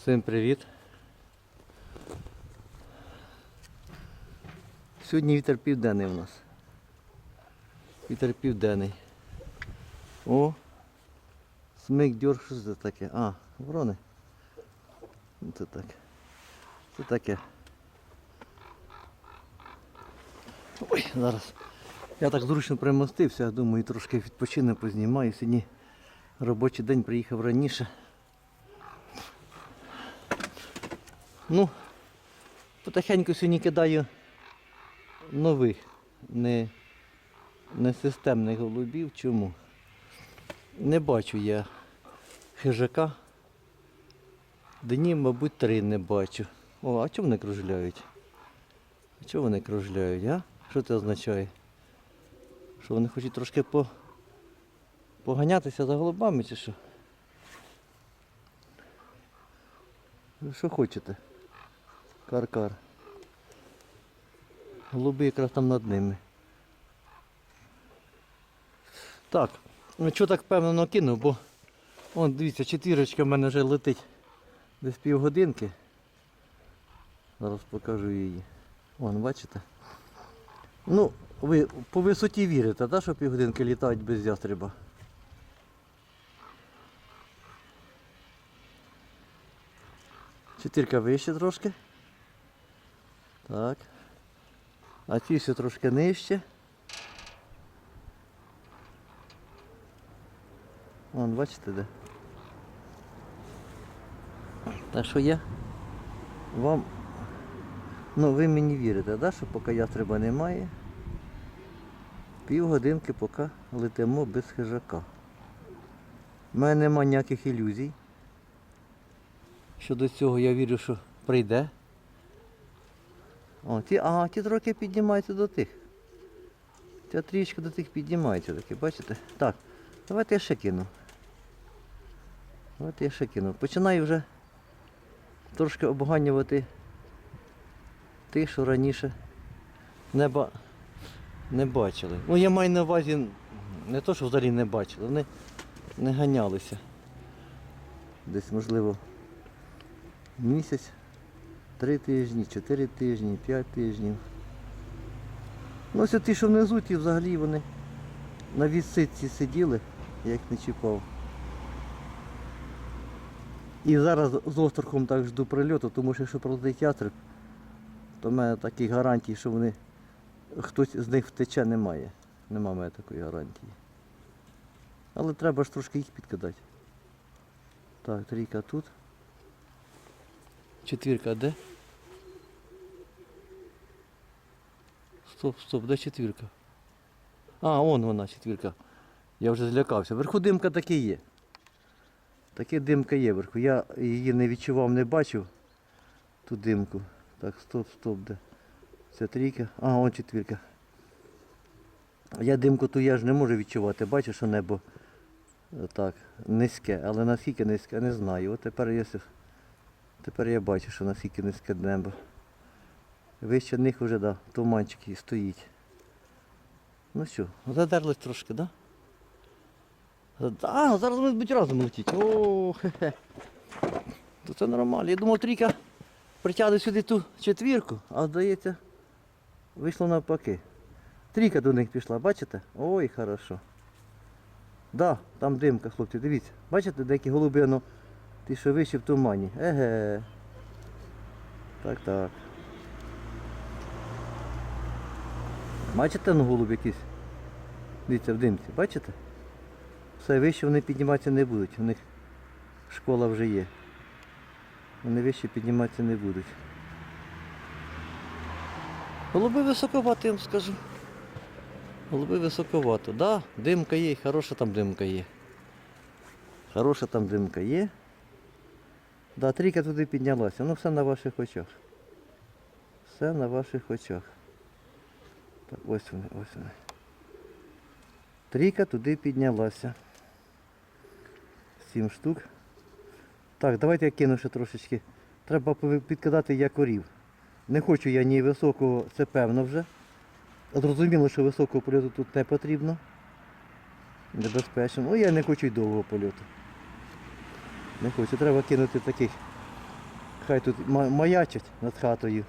Всім привіт. Сьогодні вітер південний у нас. Вітер південний. О! Смик дьор, що це таке? А, ворони. Ну, Це так. Це таке. Ой, зараз. Я так зручно примостився, думаю, трошки відпочину, познімаю. Сьогодні робочий день приїхав раніше. Ну, потихеньку сьогодні кидаю нових, не, не системних голубів. Чому? Не бачу я хижака. Днів, мабуть, три не бачу. О, а чому вони кружляють? А чого вони кружляють, а? Що це означає? Що вони хочуть трошки по... поганятися за голубами чи що? Що хочете? Кар-кар. Голуби якраз там над ними. Так, ну що так певно кинув, бо он, дивіться, четвірочка в мене вже летить десь півгодинки. Зараз покажу її. Вон, бачите? Ну, ви по висоті вірите, да, що півгодинки літають без ястреба? Чотирка вище трошки. Так. А ці ще трошки нижче. Вон, бачите де? Так що я вам... Ну ви мені вірите, да, що поки ястреба немає. Півгодинки поки летимо без хижака. У мене нема ніяких ілюзій. Щодо цього я вірю, що прийде. О, ті, ага, ті трохи піднімаються до тих. Ця трішки до тих піднімається таки, бачите? Так, давайте я ще кину. Давайте я ще кину. Починаю вже трошки обганювати тих, що раніше неба не бачили. Ну я маю на увазі не то, що взагалі не бачили, вони не ганялися. Десь можливо місяць, три тижні, чотири тижні, п'ять тижнів. Ну ось ті, що внизу, ті взагалі вони на відсидці сиділи, я їх не чіпав. І зараз з острахом так жду прильоту, тому що якщо пролетить ястреб, то в мене таких гарантій, що вони хтось з них втече, немає. Нема мене такої гарантії. Але треба ж трошки їх підкидати. Так, трійка тут. Четвірка де? Стоп, стоп, де четвірка? А, вон вона, четвірка. Я вже злякався. Вверху димка таки є. Таке димка є вверху. Я її не відчував, не бачив. Ту димку. Так, стоп, стоп, де? Це трійка. А, вон четвірка. Я димку ту я ж не можу відчувати. Бачу, що небо е, так, низьке, але наскільки низьке, не знаю. От тепер я, тепер я бачу, що наскільки низьке небо. Вище них вже, да, туманчик і стоїть. Ну що, задерлись трошки, так? Да? А, зараз вони будуть разом летіти. О, хе-хе. То це нормально. Я думав, трійка притягне сюди ту четвірку, а здається, вийшло навпаки. Трійка до них пішла, бачите? Ой, хорошо. Да, там димка, хлопці, дивіться. Бачите, деякі голуби, ну, ті, що вище в тумані. Еге. Так, так. Бачите, ну голуб якийсь? Дивіться в димці, бачите? Все вище вони підніматися не будуть. У них школа вже є. Вони вище підніматися не будуть. Голуби високовато, я вам скажу. Голуби високовато. Да, димка є, хороша там димка є. Хороша там димка є. Да, трійка туди піднялася. Ну все на ваших очах. Все на ваших очах. Так, ось вони, ось вони. Трійка туди піднялася. Сім штук. Так, давайте я кину ще трошечки. Треба підкидати якорів. Не хочу я ні високого, це певно вже. Зрозуміло, що високого польоту тут не потрібно. Небезпечно. Ну я не хочу й довгого польоту. Не хочу. Треба кинути таких хай тут маячать над хатою.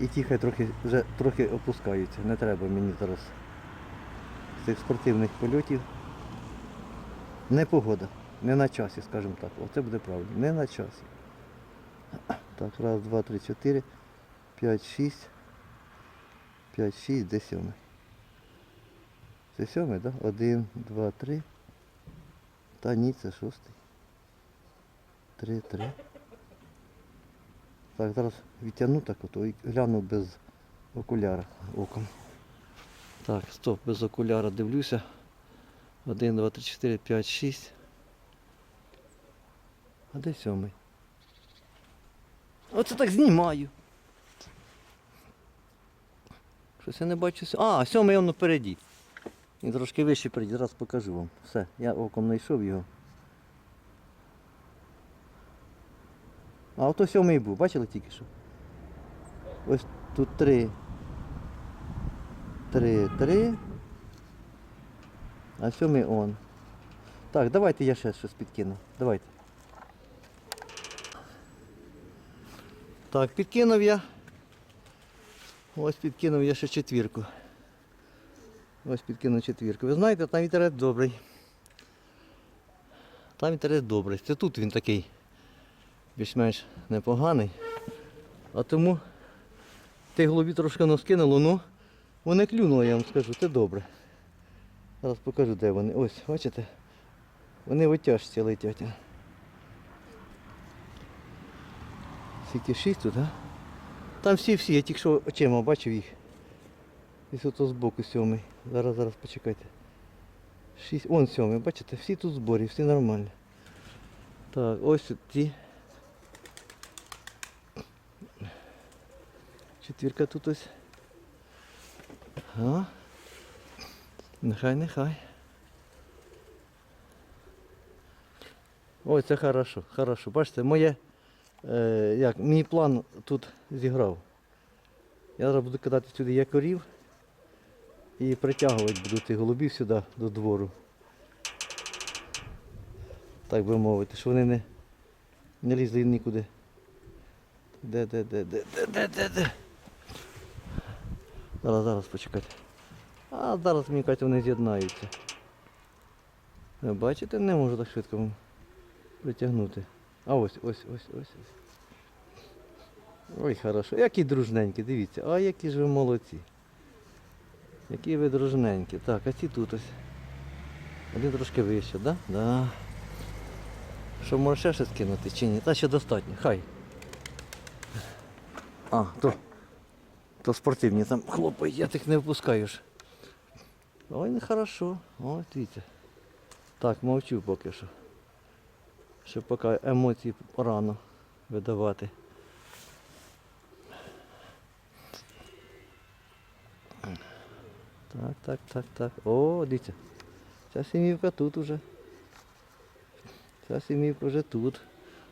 І ті хай трохи, вже трохи опускаються. Не треба мені зараз з цих спортивних польотів. Не погода, не на часі, скажімо так. Оце буде правильно. Не на часі. Так, раз, два, три, чотири, п'ять, шість. П'ять, шість, де сьомий? Це сьомий, так? Один, два, три. Та ні, це шостий. Три, три. Так, зараз відтягну так ото і гляну без окуляра оком. Так, стоп, без окуляра дивлюся. Один, два, три, чотири, п'ять, шість. А де сьомий? Оце так знімаю. Щось я не бачу. А, сьомий он впереді. Він трошки вище впереді, зараз покажу вам. Все, я оком знайшов його. А ото сьомий був, бачили тільки що? Ось тут три. Три, три. А сьомий он. Так, давайте я ще щось підкину. Давайте. Так, підкинув я. Ось підкинув я ще четвірку. Ось підкинув четвірку. Ви знаєте, там вітерець добрий. Там вітерець добрий. Це тут він такий більш-менш непоганий. А тому тих голубів трошки воно скинуло, ну вони клюнули, я вам скажу, це добре. Зараз покажу, де вони. Ось, бачите? Вони в отяжці летять. Скільки шість тут, а? Там всі-всі, я тільки що очима бачив їх. Ось ото збоку сьомий. Зараз, зараз почекайте. Шість. Вон сьомий, бачите, всі тут зборі, всі нормально. Так, ось ті. Четвірка тут ось. А? Нехай, нехай. Ой, це хорошо, хорошо. Бачите, моє, е, як, мій план тут зіграв. Я зараз буду кидати сюди якорів і притягувати буду тих голубів сюди до двору. Так би мовити, що вони не, не лізли нікуди. Де, де, де, де, де, де, де, де. Зараз, зараз почекайте. А зараз, мені кажуть, вони з'єднаються. Ви бачите, не можу так швидко притягнути. А ось, ось, ось, ось. ось. Ой, хорошо. Які дружненькі, дивіться. А які ж ви молодці. Які ви дружненькі. Так, а ці тут ось. Один трошки вище, так? Да? Да. Що, може ще щось кинути чи ні? Та ще достатньо, хай. А, то, то спортивні там хлопають, я тих не впускаю. Ой, нехорошо. Ой, дивіться. Так, мовчу поки що. Ще поки емоції рано видавати. Так, так, так, так. О, дивіться. Ця сімівка тут уже. Ця сімівка вже тут.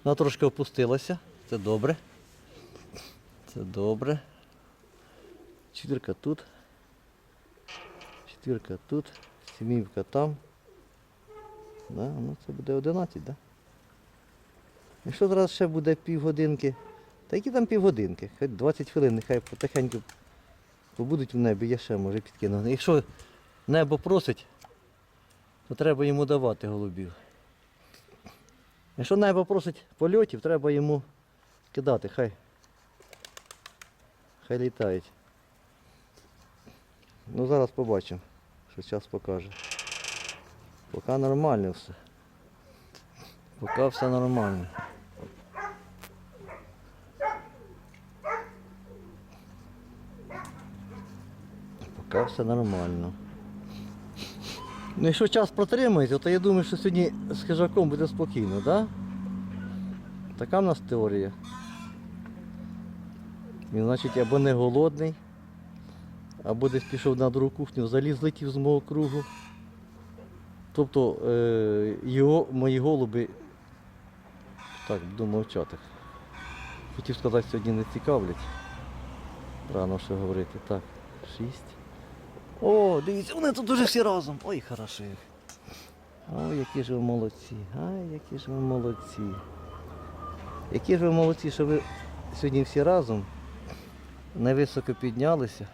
Вона трошки опустилася. Це добре. Це добре. Четвірка тут. Четвірка тут. Сімівка там. Да, ну це буде 11, так? Да? Якщо зараз ще буде півгодинки, та які там півгодинки, хай 20 хвилин, нехай потихеньку побудуть в небі, я ще може підкину. Якщо небо просить, то треба йому давати голубів. Якщо небо просить польотів, треба йому кидати, хай. Хай літають. Ну зараз побачимо, що час покаже. Поки нормально все. Поки все нормально. Поки все нормально. Ну якщо час протримається, то я думаю, що сьогодні з хижаком буде спокійно, так? Да? Така в нас теорія. Він, значить, або не голодний, або десь пішов на другу кухню, взагалі злетів з мого кругу. Тобто е, його, мої голуби, так, буду мовчати. Хотів сказати, сьогодні не цікавлять. Рано ще говорити. Так, шість. О, дивіться, вони тут дуже всі разом. Ой, хорошо. їх. Ой, які ж ви молодці. Ай, які ж ви молодці. Які ж ви молодці, що ви сьогодні всі разом невисоко піднялися.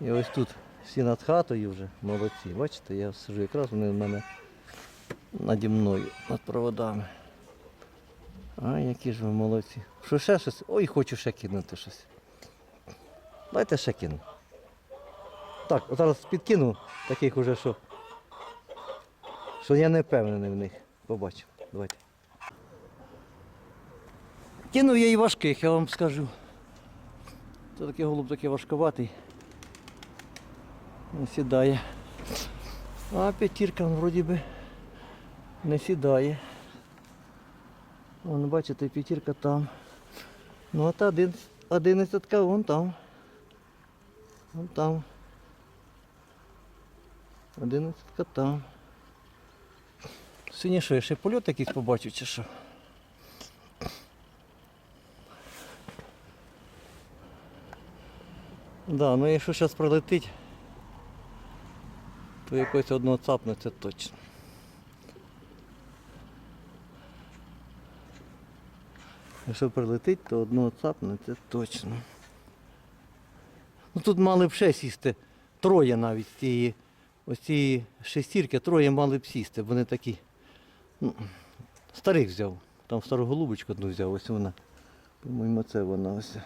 І ось тут всі над хатою вже молодці. Бачите, я сижу якраз вони в мене наді мною, над проводами. А, які ж ви молодці. Що ще щось? Ой, хочу ще кинути щось. Дайте ще кину. Так, от зараз підкину таких уже, що, що я не впевнений в них. Побачимо. Давайте. Кинув я і важких, я вам скажу. Це такий голуб такий важковатий. Не сідає. А п'ятірка вроді би не сідає. Вон, бачите, п'ятірка там. Ну а та один, одинадцятка вон там. Вон там. Одинадцятка там. Сьогодні що, я ще польот якийсь побачив чи що? Да, ну якщо зараз прилетить, то якось одного цапне, це точно. Якщо прилетить, то одного цапне, це точно. Ну тут мали б ще сісти. Троє навіть з цієї, ось цієї шестірки, троє мали б сісти, вони такі. Ну, старих взяв. Там стару голубочку одну взяв, ось вона. По-моєму, це вона ось.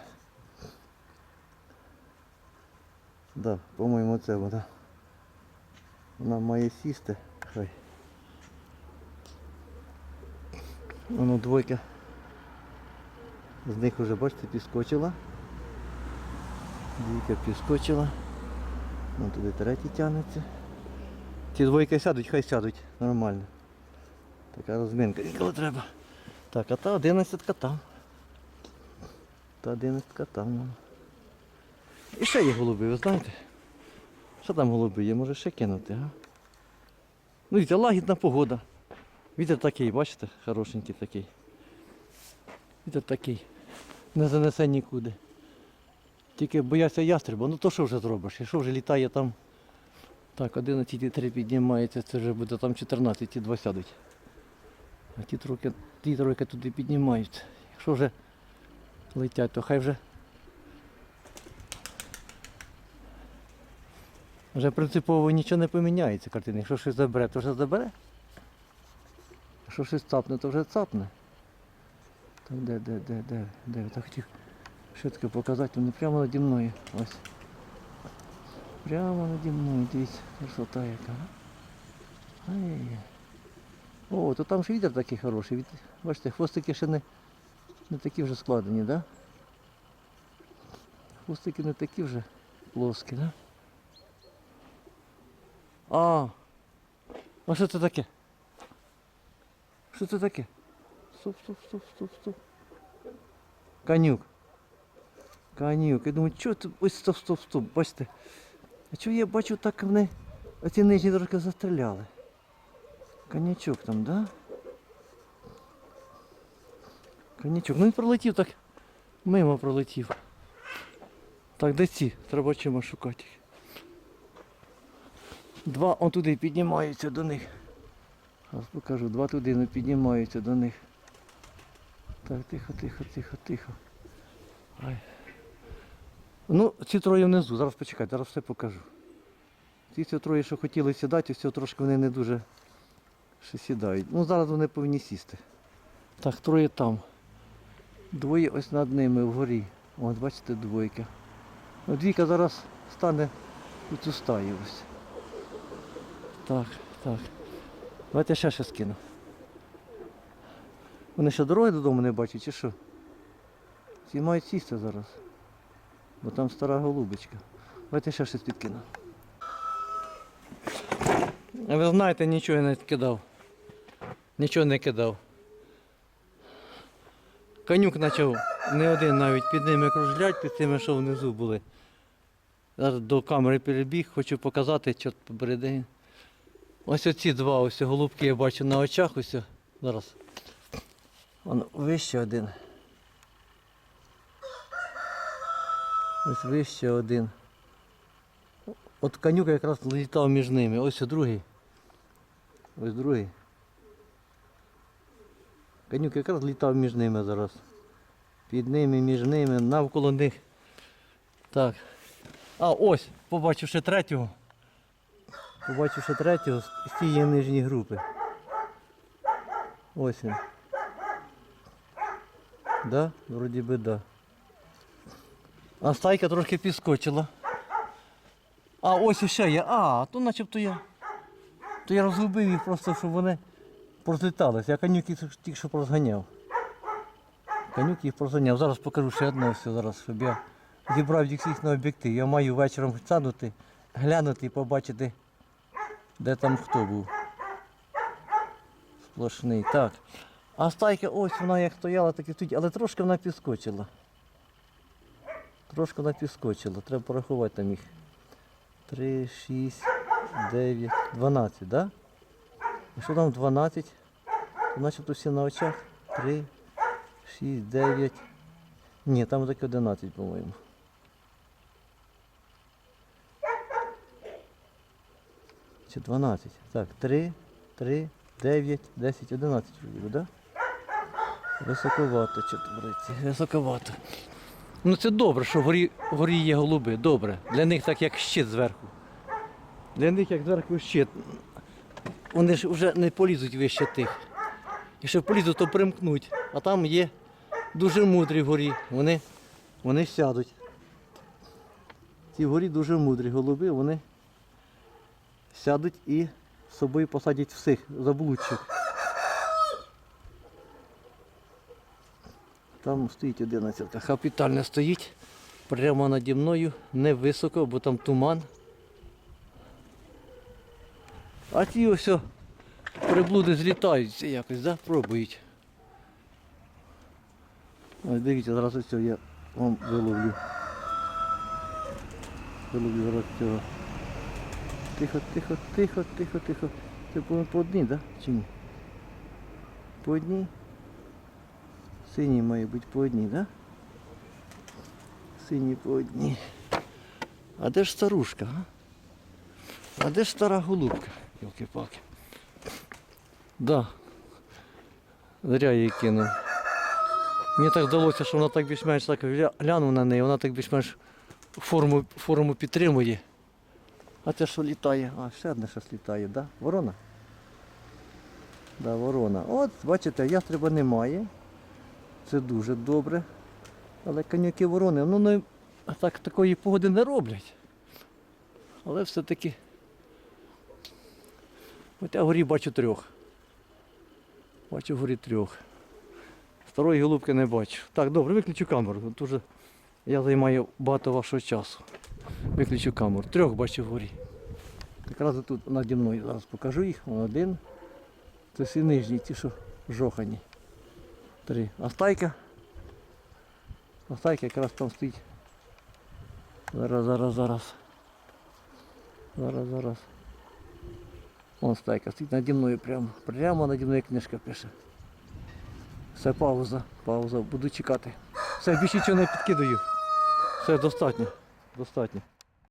Да, по-моєму, це вона. Вона має сісти. Хай. Воно двойка. З них вже, бачите, підскочила. Двійка підскочила. Вон туди третій тягнеться. Ці двойки сядуть, хай сядуть. Нормально. Така розминка інколи треба. Так, а та одинадцятка там. Та одинадцятка там. І ще є голуби, ви знаєте? Що там голуби є? Може ще кинути, а? Ну, дивіться, лагідна погода. Вітер такий, бачите, хорошенький такий. Вітер такий. Не занесе нікуди. Тільки бояться ястреба, ну то що вже зробиш? Якщо вже літає там. Так, 11,3 піднімається, це вже буде там 14 і 2 сядуть. А ті тройки, ті тройки туди піднімаються. Якщо вже летять, то хай вже Вже принципово нічого не поміняється картина. Якщо щось забере, то вже забере. Якщо щось цапне, то вже цапне. Так де, де, де, де, де? Так хотів швидко показати, вони прямо наді мною. Ось. Прямо наді мною, дивіться, красота яка. Ай-яй-яй. О, то там ще вітер такий хороший. Бачите, хвостики ще не, не такі вже складені? Да? Хвостики не такі вже плоскі? Да? А, а що це таке? Що це таке? Стоп, стоп, стоп, стоп, стоп. Конюк. Конюк. Я думаю, що це? Ось стоп, стоп, стоп. Бачите. А чого я бачу так вони оці нижні трошки застріляли? Конячок там, да? Конячок. Ну він пролетів так. Мимо пролетів. Так, де ці? Треба чимось шукати. Два он туди піднімаються до них. Зараз покажу, два туди не піднімаються до них. Так, тихо, тихо, тихо, тихо. Ай. Ну, ці троє внизу, зараз почекайте, зараз все покажу. Ці ці троє, що хотіли сідати, ось трошки вони не дуже ще сідають. Ну зараз вони повинні сісти. Так, троє там. Двоє ось над ними вгорі. От бачите, двойка. Ну, двійка зараз стане у цю стаю ось. Так, так. Давайте ще щось кину. Вони ще дороги додому не бачать, чи що? Ці мають сісти зараз. Бо там стара голубочка. Давайте ще щось підкину. А Ви знаєте, нічого я не кидав. Нічого не кидав. Конюк почав не один навіть під ними кружлять, під тими, що внизу були. Зараз до камери перебіг, хочу показати, чорт побереди. Ось оці два ось голубки я бачу на очах ось. Зараз. Вон вище один. Ось вище один. От конюка якраз літав між ними. Ось другий. Ось другий. Канюк якраз літав між ними зараз. Під ними, між ними, навколо них. Так. А, ось, побачив ще третього. Побачив ще третього з цієї нижньої групи. Ось він. Да? Вроді би да. А стайка трошки підскочила. А ось іще є. А, то начебто я. То я розгубив їх просто, щоб вони прозліталися. Я канюк їх тільки що прозганяв. Канюк їх прозганяв. Зараз покажу ще одне все зараз, щоб я зібрав їх на об'єктив. Я маю вечором садити, глянути і побачити, де там хто був. Сплошний. Так. А стайка ось вона як стояла, так і стоїть, але трошки вона підскочила. Трошки вона підскочила. Треба порахувати там їх. 3, 6, 9, 12, так? Да? Якщо там 12, то начебто всі на очах. 3, 6, 9. Ні, там таки 11, по-моєму. Чи 12? Так, 3, 3, 9, 10, 11 вроді, да? Високовато, що Високовато. Ну це добре, що вгорі, вгорі є голуби, добре. Для них так як щит зверху. Для них як зверху щит. Вони ж вже не полізуть вище тих. Якщо полізуть, то примкнуть. А там є дуже мудрі вгорі. Вони, вони сядуть. Ці вгорі дуже мудрі голуби, вони сядуть і з собою посадять всіх заблудших. Там стоїть 11. Капітально стоїть. Прямо наді мною, не високо, бо там туман. А ті ось приблуди злітаються якось, да? пробують. Ось дивіться, зараз ось цього я вам виловлю. Виловлю зараз цього. Тихо, тихо, тихо, тихо, тихо. Це по, одній, так? Да? Чи ні? По одній? Синій має бути по одній? Да? Синій по одній. А де ж старушка, а? А де ж стара голубка? Йолки-палки. Да. Зря її кинув. Мені так здалося, що вона так більш-менш так глянув на неї, вона так більш-менш форму, форму підтримує. А це що літає? А, ще одне щось літає, да? Ворона? Да, ворона. От, бачите, ястреба немає. Це дуже добре. Але конюки ворони, ну не, так, такої погоди не роблять. Але все-таки. От я вгорі бачу трьох. Бачу вгорі трьох. Старої голубки не бачу. Так, добре, виключу камеру. Тут уже я займаю багато вашого часу. Виключу камеру. Трьох бачу вгорі. Якраз тут наді мною зараз покажу їх. Один. Це всі нижні, ті, що жохані. Три. А стайка. А стайка якраз там стоїть. Зараз, зараз, зараз. Зараз, зараз. Вон стайка стоїть наді мною прямо. Прямо наді мною книжка пише. Все, пауза, пауза, буду чекати. Все, більше нічого не підкидаю. Все, достатньо. Достатньо.